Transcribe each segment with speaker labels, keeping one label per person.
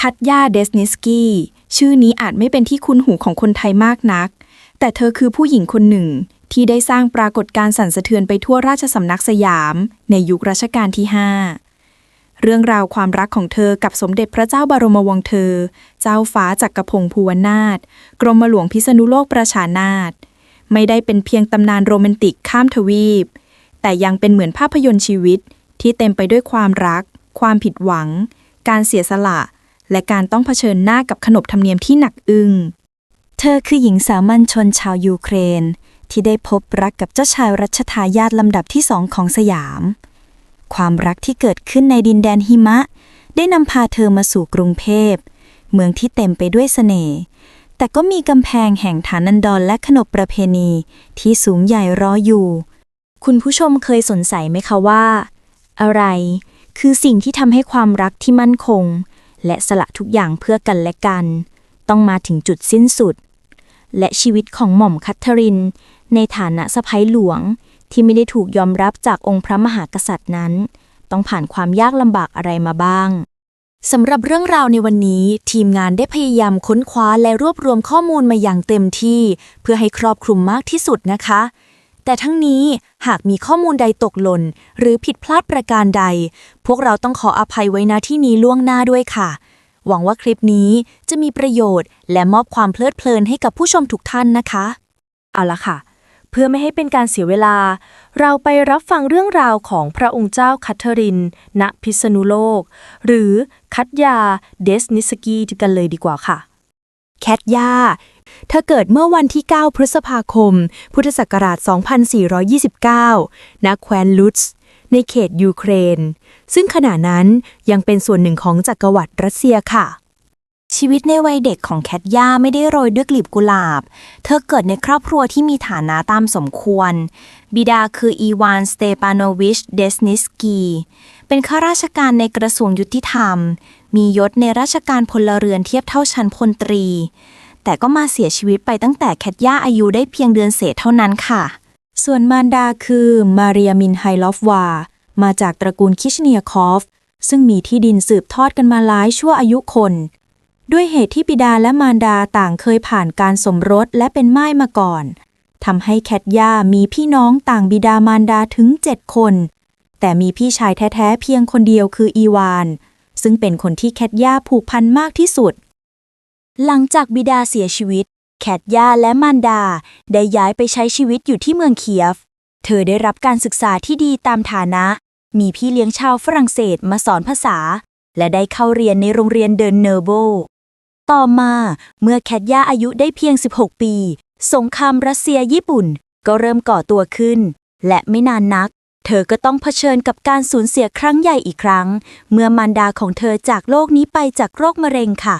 Speaker 1: คัตยาเดสนิสกี้ ชื่อนี้อาจไม่เป็นที่คุ้นหูของคนไทยมากนัก แต่เธอคือผู้หญิงคนหนึ่ง ที่ได้สร้างปรากฏการณ์สั่นสะเทือนไปทั่วราชสำนักสยาม ในยุครัชกาลที่ 5 เรื่องราวความรักของเธอกับสมเด็จพระเจ้าบรมวงศ์เธอ เจ้าฟ้าจักกรพงศ์ภูวนาถกรมหลวงพิษณุโลกประชานาถไม่ได้เป็นเพียงตำนานโรแมนติกข้ามทวีป แต่ยังเป็นเหมือนภาพยนตร์ชีวิตที่เต็มไปด้วยความรัก ความผิดหวัง การเสียสละ และการต้องเผชิญหน้ากับขนบธรรมเนียมที่หนักอึ้ง
Speaker 2: เธอคือหญิงสามัญชนชาวยูเครน ที่ได้พบรักกับเจ้าชายรัชทายาทลำดับที่สองของสยาม ความรักที่เกิดขึ้นในดินแดนหิมะ ได้นำพาเธอมาสู่กรุงเทพเมืองที่เต็มไปด้วยเสน่ห์แต่ก็มีกำแพงแห่งฐานันดรและขนบประเพณีที่สูงใหญ่รออยู่ คุณผู้ชมเคยสงสัยไหมคะว่า อะไร คือสิ่งที่ทำให้ความรักที่มั่นคง และสละทุกอย่างเพื่อกันและกัน ต้องมาถึงจุดสิ้นสุด และชีวิตของหม่อมคัทเธอริน ในฐานะสะพ้ยหลวงที่ไม่ได้ถูกยอมรับจากองค์พระมหากษัตริย์นั้น ต้องผ่านความยากลำบากอะไรมาบ้างสำหรับเรื่องราวในวันนี้ ทีมงานได้พยายามค้นคว้าและรวบรวมข้อมูลมาอย่างเต็มที่ เพื่อให้ครอบคลุมมากที่สุดนะคะ แต่ทั้งนี้หากมีข้อมูลใดตกหล่น หรือผิดพลาดประการใด พวกเราต้องขออภัยไว้ณที่นี้ล่วงหน้าด้วยค่ะ หวังว่าคลิปนี้จะมีประโยชน์ และมอบความเพลิดเพลินให้กับผู้ชมทุกท่านนะคะ
Speaker 3: เอาละค่ะ เพื่อไม่ให้เป็นการเสียเวลา เราไปรับฟังเรื่องราวของพระองค์เจ้าคัทเธอริน ณพิษณุโลก หรือคัตยาเดสนิสกีกันเลยดีกว่าค่ะ
Speaker 1: แคทยาเธอเกิดเมื่อวันที่ 9 พฤษภาคม พุทธศักราช 2429 ณ แคว้นลุตส์ในเขตยูเครน ซึ่งขณะนั้นยังเป็นส่วนหนึ่งของจักรวรรดิรัสเซียค่ะ
Speaker 2: ชีวิตในวัยเด็กของแคทย่าไม่ได้โรยด้วยกลีบกุหลาบ เธอเกิดในครอบครัวที่มีฐานะตามสมควร บิดาคืออีวานสเตปานวิช เดสนิสกี เป็นข้าราชการในกระทรวงยุติธรรม มียศในราชการพลเรือนเทียบเท่าชั้นพลตรี แต่ก็มาเสียชีวิตไปตั้งแต่แคทย่าอายุได้เพียงเดือนเศษเท่านั้นค่ะ
Speaker 1: ส่วนมารดาคือมาเรียมินไฮลอฟวา มาจากตระกูลคิชเนียคอฟ ซึ่งมีที่ดินสืบทอดกันมาหลายชั่วอายุคน ด้วยเหตุที่บิดาและมารดาต่างเคยผ่านการสมรสและเป็นม่ายมาก่อนทำให้แคทย่ามีพี่น้องต่างบิดามารดาถึงเจ็ดคน แต่มีพี่ชายแท้ ๆ เพียงคนเดียวคืออีวาน ซึ่งเป็นคนที่แคทย่าผูกพันมากที่สุด
Speaker 2: หลังจากบิดาเสียชีวิต แคทย่าและมารดา ได้ย้ายไปใช้ชีวิตอยู่ที่เมืองเคียฟ เธอได้รับการศึกษาที่ดีตามฐานะ มีพี่เลี้ยงชาวฝรั่งเศสมาสอนภาษา และได้เข้าเรียนในโรงเรียนเดินเนอร์โบต่อมาเมื่อแคทย่าอายุได้เพียง 16 ปี สงครามรัสเซียญี่ปุ่นก็เริ่มก่อตัวขึ้น และไม่นานนัก เธอก็ต้องเผชิญกับการสูญเสียครั้งใหญ่อีกครั้ง เมื่อมารดาของเธอจากโลกนี้ไปจากโรคมะเร็งค่ะ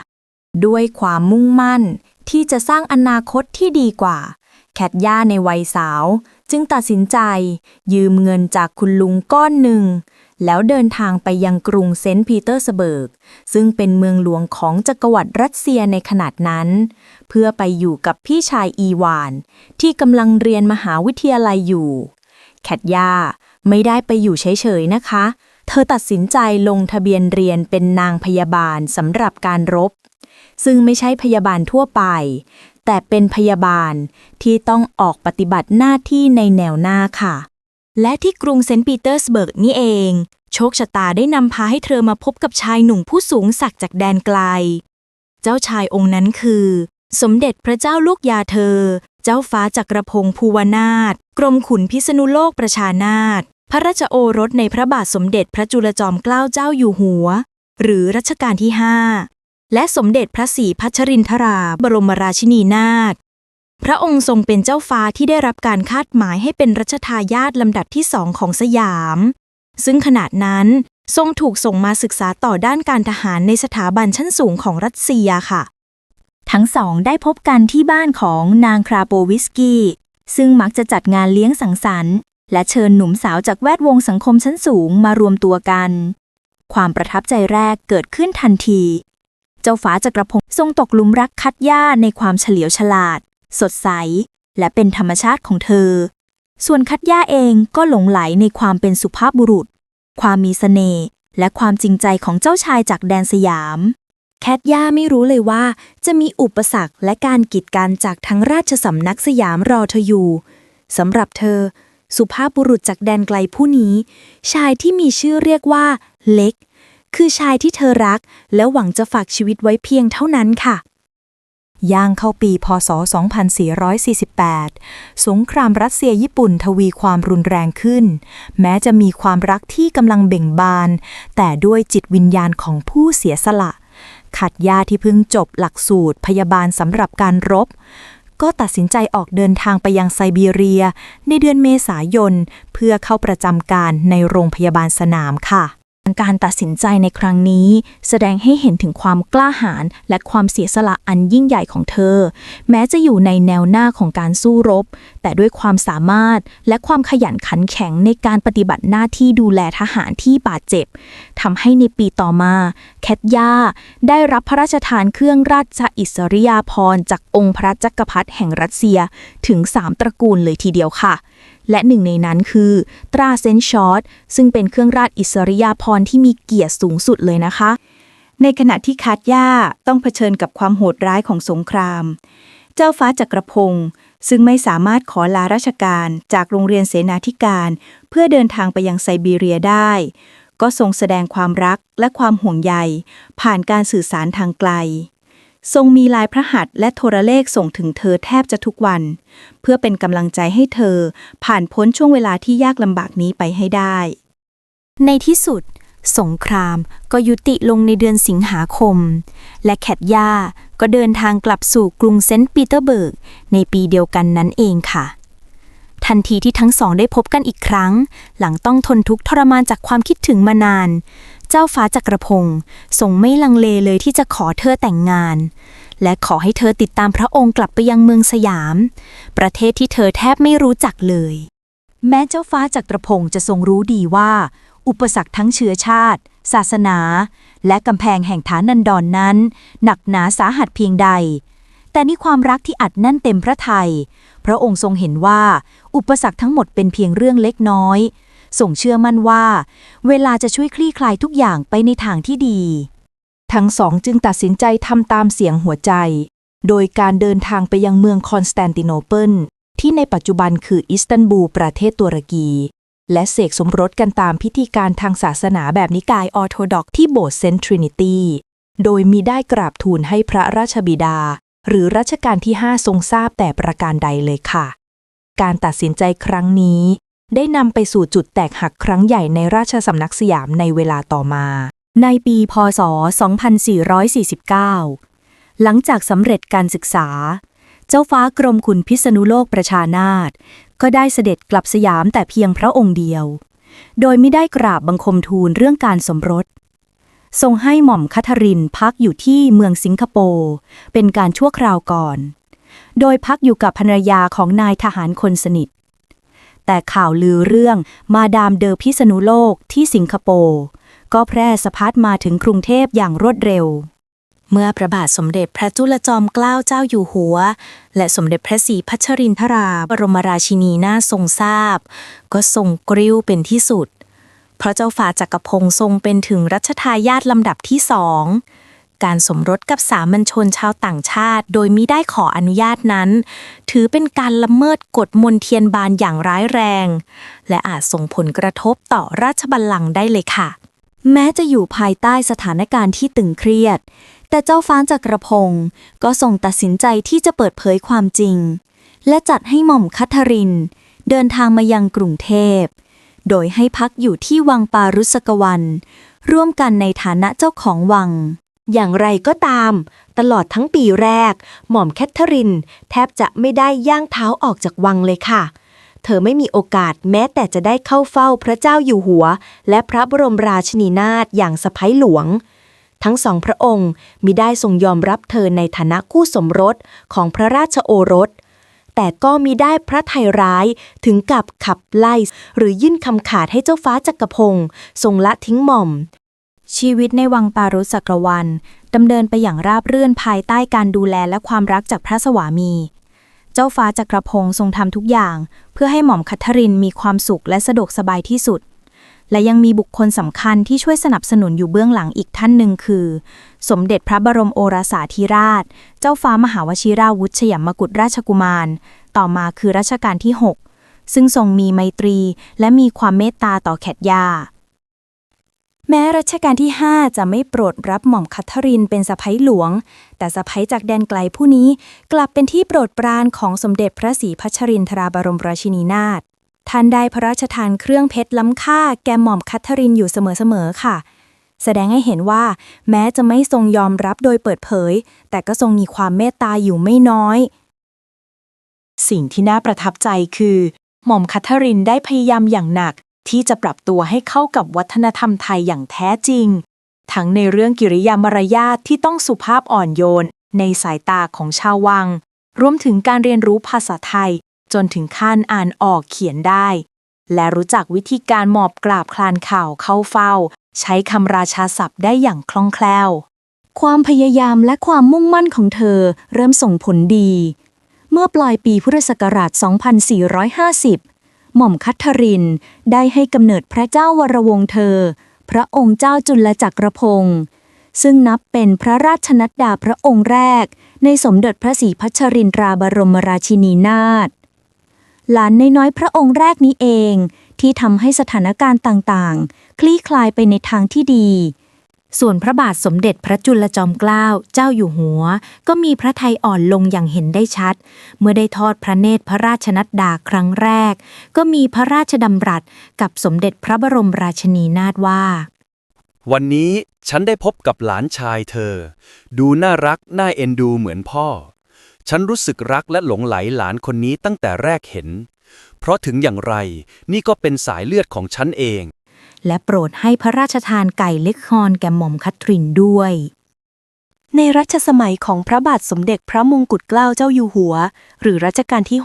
Speaker 1: ด้วยความมุ่งมั่นที่จะสร้างอนาคตที่ดีกว่า แคทย่าในวัยสาว จึงตัดสินใจ ยืมเงินจากคุณลุงก้อนหนึ่ง แล้วเดินทางไปยังกรุงเซนต์ปีเตอร์สเบิร์ก ซึ่งเป็นเมืองหลวงของจักรวรรดิรัสเซียในขนาดนั้น เพื่อไปอยู่กับพี่ชายอีวาน ที่กำลังเรียนมหาวิทยาลัยอยู่ แคทย่า ไม่ได้ไปอยู่เฉยๆนะคะ เธอตัดสินใจลงทะเบียนเรียนเป็นนางพยาบาลสำหรับการรบ ซึ่งไม่ใช่พยาบาลทั่วไป แต่เป็นพยาบาลที่ต้องออกปฏิบัติหน้าที่ในแนวหน้าค่ะ และที่กรุงเซนต์ปีเตอร์สเบิร์กนี่เอง โชคชะตาได้นำพาให้เธอมาพบกับชายหนุ่มผู้สูงศักดิ์จากแดนไกล เจ้าชายองค์นั้นคือ สมเด็จพระเจ้าลูกยาเธอ เจ้าฟ้าจักรพงศ์ภูวนาถกรมขุนพิษณุโลกประชานาถ พระราชโอรสในพระบาทสมเด็จพระจุลจอมเกล้าเจ้าอยู่หัว หรือรัชกาลที่ 5 และสมเด็จพระศรีพัชรินทราบรมราชินีนาถพระองค์ทรงเป็นเจ้าฟ้าที่ได้รับการคาดหมายให้เป็นรัชทายาทลำดับที่สองของสยาม ซึ่งขณะนั้นทรงถูกส่งมาศึกษาต่อด้านการทหารในสถาบันชั้นสูงของรัสเซียค่ะ
Speaker 2: ทั้งสองได้พบกันที่บ้านของนางคราโปวิสกี้ ซึ่งมักจะจัดงานเลี้ยงสังสรรค์ และเชิญหนุ่มสาวจากแวดวงสังคมชั้นสูงมารวมตัวกัน ความประทับใจแรกเกิดขึ้นทันที เจ้าฟ้าจักรพงศ์ทรงตกหลุมรักคัดย่าในความเฉลียวฉลาด สดใส และเป็นธรรมชาติของเธอ ส่วนคัดย่าเองก็หลงไหลในความเป็นสุภาพบุรุษ ความมีเสน่ห์และความจริงใจของเจ้าชายจากแดนสยาม แคทย่าไม่รู้เลยว่า จะมีอุปสรรคและการกีดกันจากทั้งราชสำนักสยามรอเธออยู่สำหรับเธอ สุภาพบุรุษจากแดนไกลผู้นี้ ชายที่มีชื่อเรียกว่า เล็ก คือชายที่เธอรัก และหวังจะฝากชีวิตไว้เพียงเท่านั้นค่ะย่างเข้าปีพศ 2448 สงครามรัสเซียญี่ปุ่นทวีความรุนแรงขึ้น แม้จะมีความรักที่กำลังเบ่งบาน แต่ด้วยจิตวิญญาณของผู้เสียสละ ขัดยาที่เพิ่งจบหลักสูตรพยาบาลสำหรับการรบ ก็ตัดสินใจออกเดินทางไปยังไซบีเรีย ในเดือนเมษายน เพื่อเข้าประจำการในโรงพยาบาลสนามค่ะ การตัดสินใจในครั้งนี้ แสดงให้เห็นถึงความกล้าหาญและความเสียสละอันยิ่งใหญ่ของเธอ แม้จะอยู่ในแนวหน้าของการสู้รบ แต่ด้วยความสามารถและความขยันขันแข็งในการปฏิบัติหน้าที่ดูแลทหารที่บาดเจ็บทำให้ในปีต่อมา แคทยาได้รับพระราชทานเครื่องราชอิสริยาภรณ์จากองค์พระจักรพรรดิแห่งรัสเซียถึง 3 ตระกูลเลยทีเดียวค่ะ และหนึ่งในนั้นคือ ตราเซนชอตซึ่งเป็นเครื่องราชอิสริยาภรณ์ที่มีเกียรติสูงสุดเลยนะคะ ในขณะที่คาดย่าต้องเผชิญกับความโหดร้ายของสงคราม เจ้าฟ้าจักรพงศ์ซึ่งไม่สามารถขอลาราชการจากโรงเรียนเสนาธิการ เพื่อเดินทางไปยังไซบีเรียได้ ก็ทรงแสดงความรักและความห่วงใย ผ่านการสื่อสารทางไกล ทรงมีลายพระหัตถ์และโทรเลขส่งถึงเธอแทบจะทุกวัน เพื่อเป็นกำลังใจให้เธอ ผ่านพ้นช่วงเวลาที่ยากลำบากนี้ไปให้ได้ ในที่สุด สงครามก็ยุติลงในเดือนสิงหาคม และแคทย่าก็เดินทางกลับสู่กรุงเซนต์ปีเตอร์เบิร์ก ในปีเดียวกันนั้นเองค่ะ ทันทีที่ทั้งสองได้พบกันอีกครั้ง หลังต้องทนทุกข์ทรมานจากความคิดถึงมานาน จ้าฟ้าจักรพงศ์ทรงไม่ลังเลเลยที่จะขอเธอแต่งงาน และขอให้เธอติดตามพระองค์กลับไปยังเมืองสยาม ประเทศที่เธอแทบไม่รู้จักเลย แม้เจ้าฟ้าจักรพงศ์จะทรงรู้ดีว่า อุปสรรคทั้งเชื้อชาติ ศาสนา และกำแพงแห่งฐานันดรนนั้น หนักหนาสาหัสเพียงใด แต่นี่ความรักที่อัดแน่นเต็มพระทัยพระองค์ทรงเห็นว่า อุปสรรคทั้งหมดเป็นเพียงเรื่องเล็กน้อย ส่งเชื่อมั่นว่า เวลาจะช่วยคลี่คลายทุกอย่างไปในทางที่ดี ทั้งสองจึงตัดสินใจทำตามเสียงหัวใจ โดยการเดินทางไปยังเมืองคอนสแตนติโนเปิลที่ในปัจจุบันคืออิสตันบูลประเทศตุรกี และเสกสมรสกันตามพิธีการทางศาสนาแบบนิกายออร์โธดอกที่โบสถ์เซนต์ทรินิตี้โดยมีได้กราบทูลให้พระราชบิดา หรือรัชกาลที่ 5 ทรงทราบแต่ประการใดเลยค่ะ การตัดสินใจครั้งนี้ ได้นำไปสู่จุดแตกหักครั้งใหญ่ในราชสำนักสยามในเวลาต่อมา ในปีพศ 2449 หลังจากสำเร็จการศึกษา เจ้าฟ้ากรมขุนพิษณุโลกประชานาถก็ได้เสด็จกลับสยามแต่เพียงพระองค์เดียว โดยไม่ได้กราบบังคมทูลเรื่องการสมรส ทรงให้หม่อมคัทรินพักอยู่ที่เมืองสิงคโปร์เป็นการชั่วคราวก่อน โดยพักอยู่กับภรรยาของนายทหารคนสนิท แต่ข่าวลือเรื่องมาดามเดอพิษณุโลกที่สิงคโปร์ก็แพร่สะพัดมาถึงกรุงเทพอย่างรวดเร็ว เมื่อพระบาทสมเด็จพระจุลจอมเกล้าเจ้าอยู่หัว และสมเด็จพระศรีพัชรินทราบรมราชินีนาทรงทราบ ก็ทรงกริ้วเป็นที่สุด เพราะเจ้าฟ้าจักรพงศ์ทรงเป็นถึงรัชทายาทลำดับที่สอง การสมรสกับสามัญชนชาวต่างชาติ โดยมิได้ขออนุญาตนั้น ถือเป็นการละเมิดกฎมนเทียนบานอย่างร้ายแรง และอาจส่งผลกระทบต่อราชบัลลังก์ได้เลยค่ะ แม้จะอยู่ภายใต้สถานการณ์ที่ตึงเครียด แต่เจ้าฟ้าจักรพงศ์ก็ทรงตัดสินใจที่จะเปิดเผยความจริง และจัดให้หม่อมคัทริน เดินทางมายังกรุงเทพโดยให้พักอยู่ที่วังปารุสกวัน ร่วมกันในฐานะเจ้าของวัง
Speaker 3: อย่างไรก็ตาม ตลอดทั้งปีแรก หม่อมแคทเธอริน แทบจะไม่ได้ย่างเท้าออกจากวังเลยค่ะ เธอไม่มีโอกาสแม้แต่จะได้เข้าเฝ้าพระเจ้าอยู่หัว และพระบรมราชินีนาถอย่างสะพ้ยหลวง ทั้งสองพระองค์มิได้ทรงยอมรับเธอในฐานะคู่สมรสของพระราชโอรส แต่ก็มิได้พระไทยร้ายถึงกับขับไล่ หรือยื่นคำขาดให้เจ้าฟ้าจักรพงศ์ทรงละทิ้งหม่อม
Speaker 1: ชีวิตในวังปารุสักรวันดำเนินไปอย่างราบรื่นภายใต้การดูแลและความรักจากพระสวามี เจ้าฟ้าจักรพงศ์ทรงทำทุกอย่าง เพื่อให้หม่อมคัทธรินมีความสุขและสะดวกสบายที่สุด
Speaker 2: และยังมีบุคคลสำคัญที่ช่วยสนับสนุนอยู่เบื้องหลังอีกท่านหนึ่งคือ สมเด็จพระบรมโอรสาธิราช เจ้าฟ้ามหาวชิราวุธชยมกุฎราชกุมาร ต่อมาคือรัชกาลที่ 6 ซึ่งทรงมีไมตรีและมีความเมตตาต่อแคทยา แม้รัชกาลที่ 5 จะไม่โปรดรับหม่อมคัทธรินเป็นสะพ้ยหลวง แต่สะพ้ยจากแดนไกลผู้นี้กลับเป็นที่โปรดปรานของสมเด็จพระศรีพัชรินทราบรมราชินีนาถท่านได้พระราชทานเครื่องเพชรล้ำค่าแก่หม่อมคัทธรินอยู่เสมอๆค่ะ แสดงให้เห็นว่า แม้จะไม่ทรงยอมรับโดยเปิดเผย แต่ก็ทรงมีความเมตตาอยู่ไม่น้อย
Speaker 1: สิ่งที่น่าประทับใจคือ หม่อมคัทธรินได้พยายามอย่างหนัก ที่จะปรับตัวให้เข้ากับวัฒนธรรมไทยอย่างแท้จริง ทั้งในเรื่องกิริยามารยาทที่ต้องสุภาพอ่อนโยน ในสายตาของชาววัง รวมถึงการเรียนรู้ภาษาไทย จนถึงขั้นอ่านออกเขียนได้ และรู้จักวิธีการหมอบกราบคลานข่าวเข้าเฝ้า ใช้คำราชาศัพท์ได้อย่างคล่องแคล่ว
Speaker 2: ความพยายามและความมุ่งมั่นของเธอเริ่มส่งผลดี เมื่อปลายปีพุทธศักราช 2450 หม่อมคัทธริน ได้ให้กำเนิดพระเจ้าวรวงเธอ พระองค์เจ้าจุลจักรพงศ์ซึ่งนับเป็นพระราชนัดดาพระองค์แรก ในสมเด็จพระศรีพัชรินทราบรมราชินีนาถหลานนน้อยพระองค์แรกนี้เอง ที่ทำให้สถานการณ์ต่างๆ คลี่คลายไปในทางที่ดี
Speaker 1: ส่วนพระบาทสมเด็จพระจุลจอมเกล้าเจ้าอยู่หัว ก็มีพระทัยอ่อนลงอย่างเห็นได้ชัด เมื่อได้ทอดพระเนตรพระราชนัดดาครั้งแรก ก็มีพระราชดำรัสกับสมเด็จพระบรมราชินีนาถว่า
Speaker 4: วันนี้ฉันได้พบกับหลานชายเธอ ดูน่ารักน่าเอ็นดูเหมือนพ่อ ฉันรู้สึกรักและหลงไหลหลานคนนี้ตั้งแต่แรกเห็น เพราะถึงอย่างไรนี่ก็เป็นสายเลือดของฉันเอง
Speaker 1: และโปรดให้พระราชทานไก่เล็กฮอนแก่หม่อมคัทรินด้วย
Speaker 3: ในรัชสมัยของพระบาทสมเด็จพระมงกุฎเกล้าเจ้าอยู่หัว หรือรัชกาลที่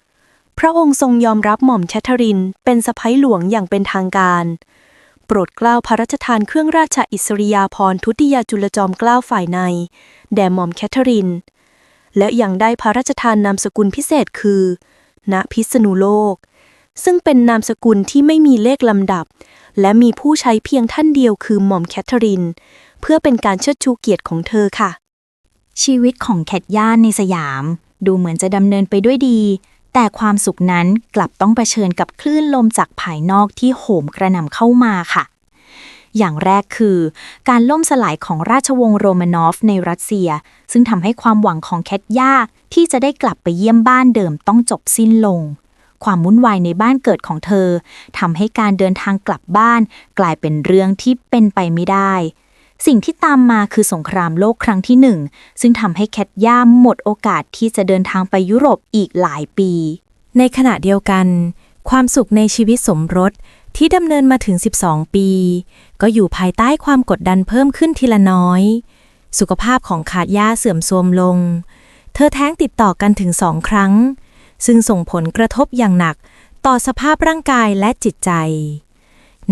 Speaker 3: 6 พระองค์ทรงยอมรับหม่อมแคทรินเป็นสะพ้ยหลวงอย่างเป็นทางการ โปรดเกล้าพระราชทานเครื่องราชอิสริยาภรณ์ทุติยาจุลจอมเกล้าฝ่ายใน แด่หม่อมแคทเธอริน และยังได้พระราชทานนามสกุลพิเศษคือ ณพิษณุโลก ซึ่งเป็นนามสกุลที่ไม่มีเลขลำดับ และมีผู้ใช้เพียงท่านเดียวคือหม่อมแคทเธอริน เพื่อเป็นการเชิดชูเกียรติของเธอค่ะ
Speaker 2: ชีวิตของแคทย่านในสยาม ดูเหมือนจะดำเนินไปด้วยดี แต่ความสุขนั้นกลับต้องเผชิญกับคลื่นลมจากภายนอกที่โหมกระหน่ำเข้ามาค่ะ อย่างแรกคือ การล่มสลายของราชวงศ์โรมานอฟในรัสเซีย ซึ่งทำให้ความหวังของแคทย่าที่จะได้กลับไปเยี่ยมบ้านเดิมต้องจบสิ้นลง ความวุ่นวายในบ้านเกิดของเธอทำให้การเดินทางกลับบ้าน กลายเป็นเรื่องที่เป็นไปไม่ได้ สิ่งที่ตามมาคือสงครามโลกครั้งที่หนึ่งซึ่งทำให้แคทย่าหมดโอกาสที่จะเดินทางไปยุโรปอีกหลายปี
Speaker 1: ในขณะเดียวกัน ความสุขในชีวิตสมรสที่ดำเนินมาถึง 12 ปี ก็อยู่ภายใต้ความกดดันเพิ่มขึ้นทีละน้อย สุขภาพของขาดย่าเสื่อมโทรมลง เธอแท้งติดต่อกันถึงสองครั้ง ซึ่งส่งผลกระทบอย่างหนักต่อสภาพร่างกายและจิตใจ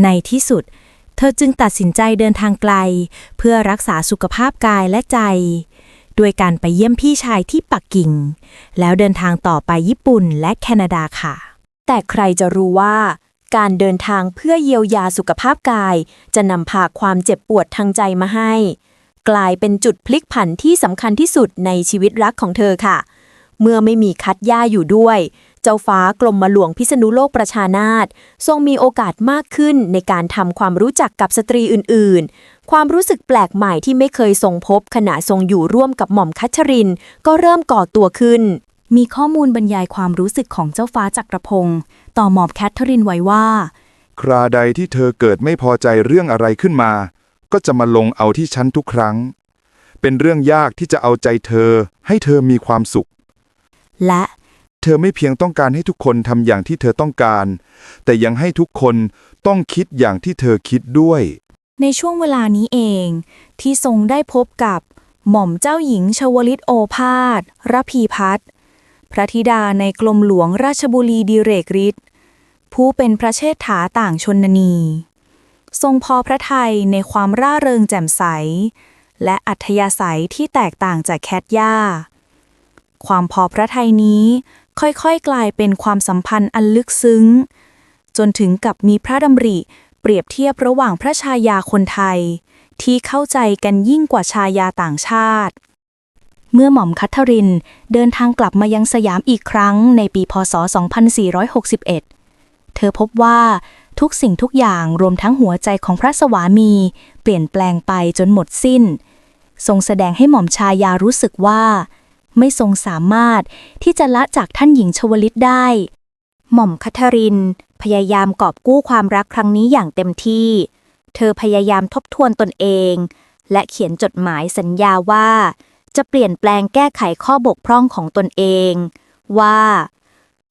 Speaker 1: ในที่สุด เธอจึงตัดสินใจเดินทางไกล เพื่อรักษาสุขภาพกายและใจ ด้วยการไปเยี่ยมพี่ชายที่ปักกิ่ง แล้วเดินทางต่อไปญี่ปุ่นและแคนาดาค่ะ
Speaker 3: แต่ใครจะรู้ว่าการเดินทางเพื่อเยียวยาสุขภาพกาย จะนำพาความเจ็บปวดทางใจมาให้ กลายเป็นจุดพลิกผันที่สำคัญที่สุดในชีวิตรักของเธอค่ะ เมื่อไม่มีคัดย่าอยู่ด้วย เจ้าฟ้ากลมมาหลวงพิษณุโลกประชานาถทรงมีโอกาสมากขึ้นในการทำความรู้จักกับสตรีอื่น ๆ ความรู้สึกแปลกใหม่ที่ไม่เคยทรงพบ ขณะทรงอยู่ร่วมกับหม่อมคัชริน ก็เริ่มก่อตัวขึ้น
Speaker 2: มีข้อมูลบรรยายความรู้สึกของเจ้าฟ้าจักรพงศ์ต่อหมอบแคทเธอรินไว้ว่า
Speaker 5: คราใดที่เธอเกิดไม่พอใจเรื่องอะไรขึ้นมา ก็จะมาลงเอาที่ฉันทุกครั้ง เป็นเรื่องยากที่จะเอาใจเธอให้เธอมีความสุข
Speaker 2: และ
Speaker 5: เธอไม่เพียงต้องการให้ทุกคนทำอย่างที่เธอต้องการ แต่ยังให้ทุกคนต้องคิดอย่างที่เธอคิดด้วย
Speaker 2: ในช่วงเวลานี้เอง ที่ทรงได้พบกับหม่อมเจ้าหญิงชวลิตโอภาสระพีพัฒน์พระธิดาในกรมหลวงราชบุรีดิเรกฤทธิ์ผู้เป็นพระเชษฐาต่างชนนี ทรงพอพระทัยในความร่าเริงแจ่มใส และอัธยาศัยที่แตกต่างจากแคทย่า ความพอพระทัยนี้ ค่อยๆ กลายเป็นความสัมพันธ์อันลึกซึ้ง จนถึงกับมีพระดำริ เปรียบเทียบระหว่างพระชายาคนไทย ที่เข้าใจกันยิ่งกว่าชายาต่างชาติ เมื่อหม่อมคัทธรินเดินทางกลับมายังสยามอีกครั้งในปีพศ 2461 เธอพบว่าทุกสิ่งทุกอย่างรวมทั้งหัวใจของพระสวามี เปลี่ยนแปลงไปจนหมดสิ้น ทรงแสดงให้หม่อมชายารู้สึกว่า ไม่ทรงสามารถที่จะละจากท่านหญิงชวลิตได้ หม่อมคัทธริน พยายามกอบกู้ความรักครั้งนี้อย่างเต็มที่ เธอพยายามทบทวนตนเอง และเขียนจดหมายสัญญาว่า จะเปลี่ยนแปลงแก้ไขข้อบกพร่องของตนเอง ว่า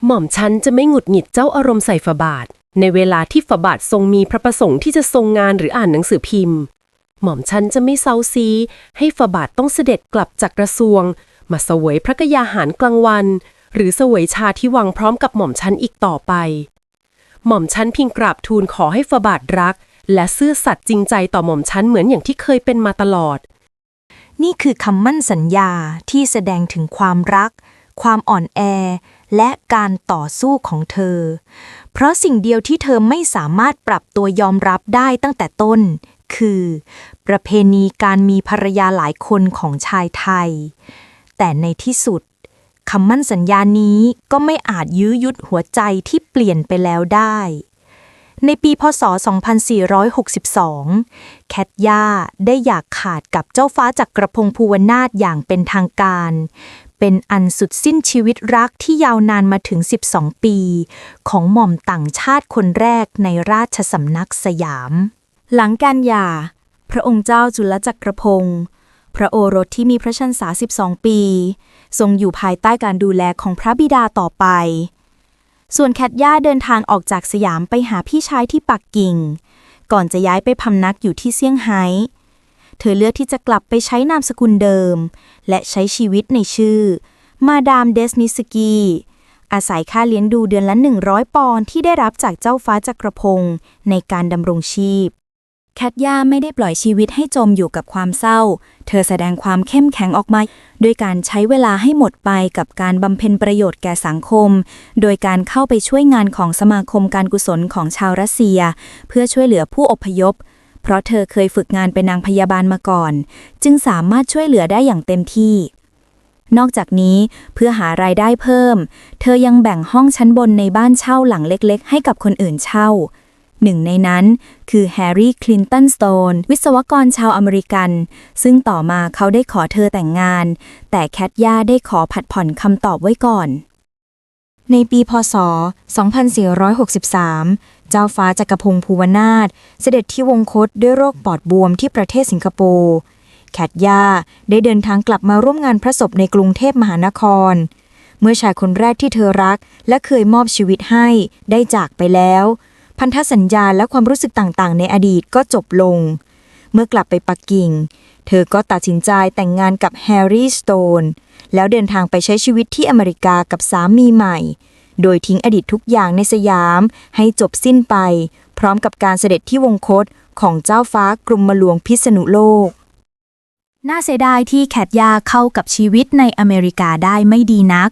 Speaker 6: หม่อมฉันจะไม่หงุดหงิดเจ้าอารมณ์ใส่ฝาบาท ในเวลาที่ฝาบาททรงมีพระประสงค์ที่จะทรงงานหรืออ่านหนังสือพิมพ์ หม่อมฉันจะไม่เซาซี ให้ฝาบาทต้องเสด็จกลับจากกระทรวง มาเสวยพระกยาหารกลางวัน หรือเสวยชาที่วังพร้อมกับหม่อมฉันอีกต่อไป หม่อมฉันพียงกราบทูลขอให้ฝาบาทรัก และซื่อสัตย์จริงใจต่อหม่อมฉันเหมือนอย่างที่เคยเป็นมาตลอด
Speaker 2: นี่คือคำมั่นสัญญาที่แสดงถึงความรัก ความอ่อนแอ และการต่อสู้ของเธอ เพราะสิ่งเดียวที่เธอไม่สามารถปรับตัวยอมรับได้ตั้งแต่ต้นคือ ประเพณีการมีภรรยาหลายคนของชายไทย แต่ในที่สุดคำมั่นสัญญานี้ก็ไม่อาจยื้อยุดหัวใจที่เปลี่ยนไปแล้วได้ ในปีพศ 2462 แคทย่าได้อยากขาดกับเจ้าฟ้าจากกระพงศ์ภูวนาถอย่างเป็นทางการ เป็นอันสุดสิ้นชีวิตรักที่ยาวนานมาถึง 12 ปี ของหม่อมต่างชาติคนแรกในราชสำนักสยาม หลังการหย่า พระองค์เจ้าจุลจักรพงศ์ พระโอรสที่มีพระชนษา 12 ปี ทรงอยู่ภายใต้การดูแลของพระบิดาต่อไป ส่วนแคทย่าเดินทางออกจากสยามไปหาพี่ชายที่ปักกิ่ง ก่อนจะย้ายไปพำนักอยู่ที่เซี่ยงไฮ้ เธอเลือกที่จะกลับไปใช้นามสกุลเดิม และใช้ชีวิตในชื่อ มาดามเดสนิสกีอาศัยค่าเลี้ยงดูเดือนละ 100 ปอนด์ที่ได้รับจากเจ้าฟ้าจักรพงศ์ในการดำรงชีพ แคทย่าไม่ได้ปล่อยชีวิตให้จมอยู่กับความเศร้า เธอแสดงความเข้มแข็งออกมาด้วยการใช้เวลาให้หมดไปกับการบำเพ็ญประโยชน์แก่สังคม โดยการเข้าไปช่วยงานของสมาคมการกุศลของชาวรัสเซีย เพื่อช่วยเหลือผู้อพยพ เพราะเธอเคยฝึกงานเป็นนางพยาบาลมาก่อน จึงสามารถช่วยเหลือได้อย่างเต็มที่นอกจากนี้เพื่อหารายได้เพิ่ม เธอยังแบ่งห้องชั้นบนในบ้านเช่าหลังเล็กๆ ให้กับคนอื่นเช่า หนึ่งในนั้นคือแฮร์รี่ คลินตัน สโตน วิศวกรชาวอเมริกัน ซึ่งต่อมาเขาได้ขอเธอแต่งงาน แต่แคทย่าได้ขอผัดผ่อนคำตอบไว้ก่อน ในปีพศ 2463 เจ้าฟ้าจักรพงศ์ภูวนาถเสด็จที่วงคตด้วยโรคปอดบวมที่ประเทศสิงคโปร์แคทย่าได้เดินทางกลับมาร่วมงานพระศพในกรุงเทพมหานคร เมื่อชายคนแรกที่เธอรัก และเคยมอบชีวิตให้ได้จากไปแล้ว พันธสัญญาและความรู้สึกต่างๆ ในอดีตก็จบลง เมื่อกลับไปปักกิ่ง เธอก็ตัดสินใจแต่งงานกับแฮร์รี่สโตน แล้วเดินทางไปใช้ชีวิตที่อเมริกากับสามีใหม่ โดยทิ้งอดีตทุกอย่างในสยามให้จบสิ้นไป พร้อมกับการเสด็จที่วงคตของเจ้าฟ้ากรุมหลวงพิษณุโลก น่าเสียดายที่แคทยาเข้ากับชีวิตในอเมริกาได้ไม่ดีนัก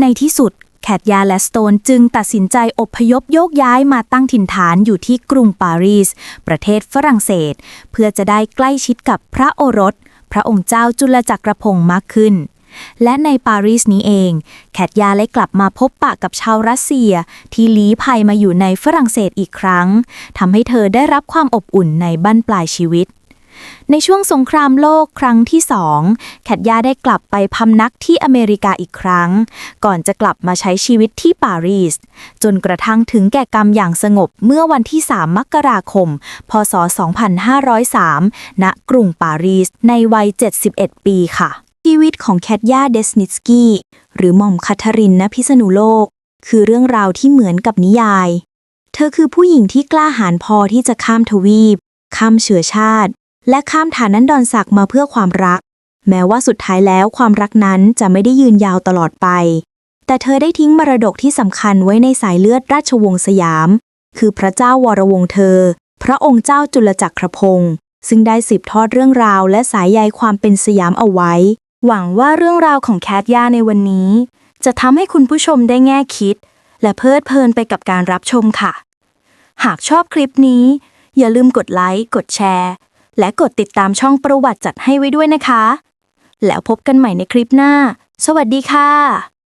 Speaker 2: ในที่สุด แคทยาและสโตนจึงตัดสินใจอพยพโยกย้ายมาตั้งถิ่นฐานอยู่ที่กรุงปารีส ประเทศฝรั่งเศส เพื่อจะได้ใกล้ชิดกับพระโอรส พระองค์เจ้าจุลจักรพงศ์มากขึ้น และในปารีสนี้เอง แคทยาเลยกลับมาพบปะกับชาวรัสเซีย ที่ลี้ภัยมาอยู่ในฝรั่งเศสอีกครั้งทำให้เธอได้รับความอบอุ่นในบั้นปลายชีวิต ในช่วงสงครามโลกครั้งที่สองแคทยาได้กลับไปพำนักที่อเมริกาอีกครั้ง ก่อนจะกลับมาใช้ชีวิตที่ปารีส จนกระทั่งถึงแก่กรรมอย่างสงบเมื่อวันที่ 3 มกราคม พศ 2503 ณ กรุงปารีส ในวัย 71 ปีค่ะ ชีวิตของแคทยาเดสนิสกี้หรือหม่อมคัทรินณพิษณุโลก คือเรื่องราวที่เหมือนกับนิยาย เธอคือผู้หญิงที่กล้าหาญพอที่จะข้ามทวีป ข้ามเชื้อชาติ และข้ามฐานันดรศักดิ์มาเพื่อความรัก แม้ว่าสุดท้ายแล้วความรักนั้นจะไม่ได้ยืนยาวตลอดไป แต่เธอได้ทิ้งมรดกที่สำคัญไว้ในสายเลือดราชวงศ์สยาม คือพระเจ้าวรวงศ์เธอ พระองค์เจ้าจุลจักรพงศ์ซึ่งได้สืบทอดเรื่องราวและสายใยความเป็นสยามเอาไว้ หวังว่าเรื่องราวของแคทย่าในวันนี้ จะทำให้คุณผู้ชมได้แง่คิด และเพลิดเพลินไปกับการรับชมค่ะ หากชอบคลิปนี้ อย่าลืมกดไลค์ กดแชร์ และกดติดตามช่องประวัติจัดให้ไว้ด้วยนะคะ แล้วพบกันใหม่ในคลิปหน้า สวัสดีค่ะ